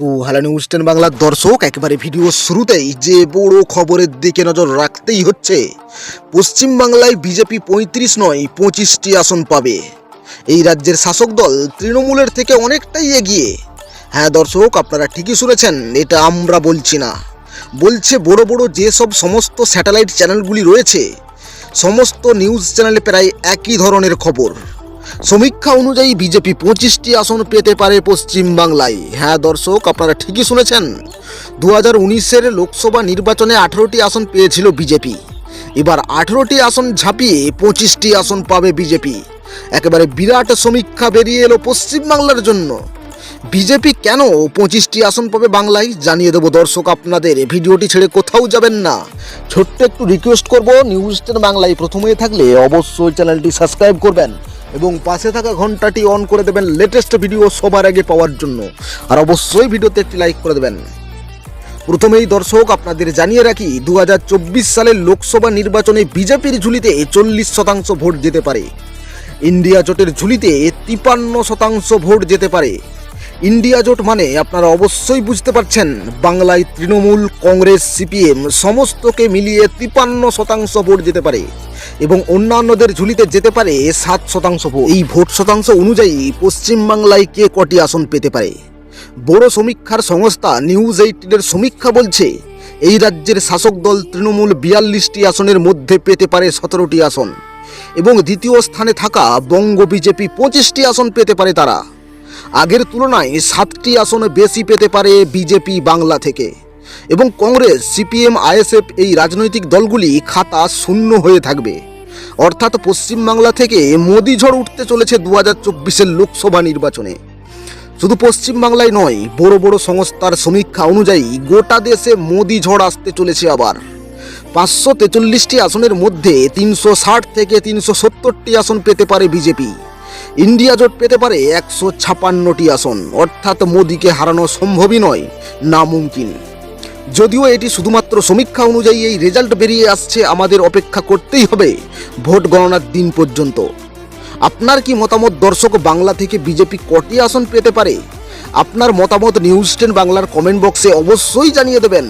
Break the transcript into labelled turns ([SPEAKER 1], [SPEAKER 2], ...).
[SPEAKER 1] তো hello news ten বাংলার দর্শক, একেবারে ভিডিও শুরুতেই যে বড় খবরের দিকে নজর রাখতেই হচ্ছে, পশ্চিম বাংলায় বিজেপি পঁয়ত্রিশ নয়, পঁচিশটি আসন পাবে। এই রাজ্যের শাসক দল তৃণমূলের থেকে অনেকটাই এগিয়ে। হ্যাঁ দর্শক, আপনারা ঠিকই শুনেছেন, এটা আমরা বলছি না। বলছে বড় বড় যেসব সমস্ত স্যাটেলাইট চ্যানেলগুলি রয়েছে, সমস্ত নিউজ চ্যানেলে প্রায় একই ধরনের খবর। সমীক্ষা অনুযায়ী বিজেপি পঁচিশটি আসন পেতে পারে পশ্চিম বাংলায় হ্যাঁ দর্শক, আপনারা ঠিকই শুনেছেন। দু হাজার উনিশের লোকসভা নির্বাচনে আঠেরোটি আসন পেয়েছিল বিজেপি। এবার আঠেরোটি আসন ঝাঁপিয়ে পঁচিশটি আসন পাবে বিজেপি। একেবারে বিরাট সমীক্ষা বেরিয়ে এলো পশ্চিম বাংলার জন্য। বিজেপি কেন পঁচিশটি আসন পাবে বাংলায়? জানিয়ে দেবো দর্শক আপনাদের। ভিডিওটি ছেড়ে কোথাও যাবেন না। ছোট্ট একটু রিকোয়েস্ট করব নিউজ টেন বাংলায় প্রথমে থাকলে অবশ্যই চ্যানেলটি সাবস্ক্রাইব করবেন। এবং পাশে থাকা ঘন্টাটি অন করে দেবেন লেটেস্ট ভিডিও সবার আগে পাওয়ার জন্য। আর অবশ্যই ভিডিওতে একটি লাইক করে দেবেন। প্রথমেই দর্শক, আপনাদের জানিয়ে রাখি দু হাজার চব্বিশ সালের লোকসভা নির্বাচনে বিজেপির ঝুলিতে চল্লিশ শতাংশ ভোট যেতে পারে। ইন্ডিয়া জোটের ঝুলিতে তিপান্ন শতাংশ ভোট যেতে পারে। ইন্ডিয়া জোট মানে আপনারা অবশ্যই বুঝতে পারছেন, বাংলায় তৃণমূল, কংগ্রেস, সিপিএম, সমস্তকে মিলিয়ে তিপান্ন শতাংশ ভোট যেতে পারে। এবং অন্যান্যদের ঝুলিতে যেতে পারে সাত শতাংশ ভোট। এই ভোট শতাংশ অনুযায়ী পশ্চিমবাংলায় কে কটি আসন পেতে পারে? বড় সমীক্ষার সংস্থা নিউজ এইটিনের সমীক্ষা বলছে, এই রাজ্যের শাসক দল তৃণমূল বিয়াল্লিশটি আসনের মধ্যে পেতে পারে সতেরোটি আসন এবং দ্বিতীয় স্থানে থাকা বঙ্গ বিজেপি পঁচিশটি আসন পেতে পারে তারা। আগের তুলনায় সাতটি আসন বেশি পেতে পারে বিজেপি বাংলা থেকে। এবং কংগ্রেস, সিপিএম, আইএসএফ এই রাজনৈতিক দলগুলি খাতা শূন্য হয়ে থাকবে। অর্থাৎ পশ্চিমবাংলা থেকে মোদি ঝড় উঠতে চলেছে দু হাজার চব্বিশের লোকসভা নির্বাচনে। শুধু পশ্চিমবাংলায় নয়, বড় বড় সংস্থার সমীক্ষা অনুযায়ী গোটা দেশে মোদি ঝড় আসতে চলেছে আবার। পাঁচশো তেচল্লিশটি আসনের মধ্যে তিনশো ষাট থেকে তিনশো সত্তরটি আসন পেতে পারে বিজেপি। ইন্ডিয়া জোট পেতে পারে একশো ছাপান্নটি আসন। অর্থাৎ মোদিকে হারানো সম্ভবই নয়, নামুমকিন। যদিও এটি শুধুমাত্র সমীক্ষা অনুযায়ী এই রেজাল্ট বেরিয়ে আসছে, আমাদের অপেক্ষা করতেই হবে ভোট গণনার দিন পর্যন্ত। আপনার কি মতামত দর্শক বাংলা থেকে বিজেপি কটি আসন পেতে পারে? আপনার মতামত নিউজ টেন বাংলার কমেন্ট বক্সে অবশ্যই জানিয়ে দেবেন।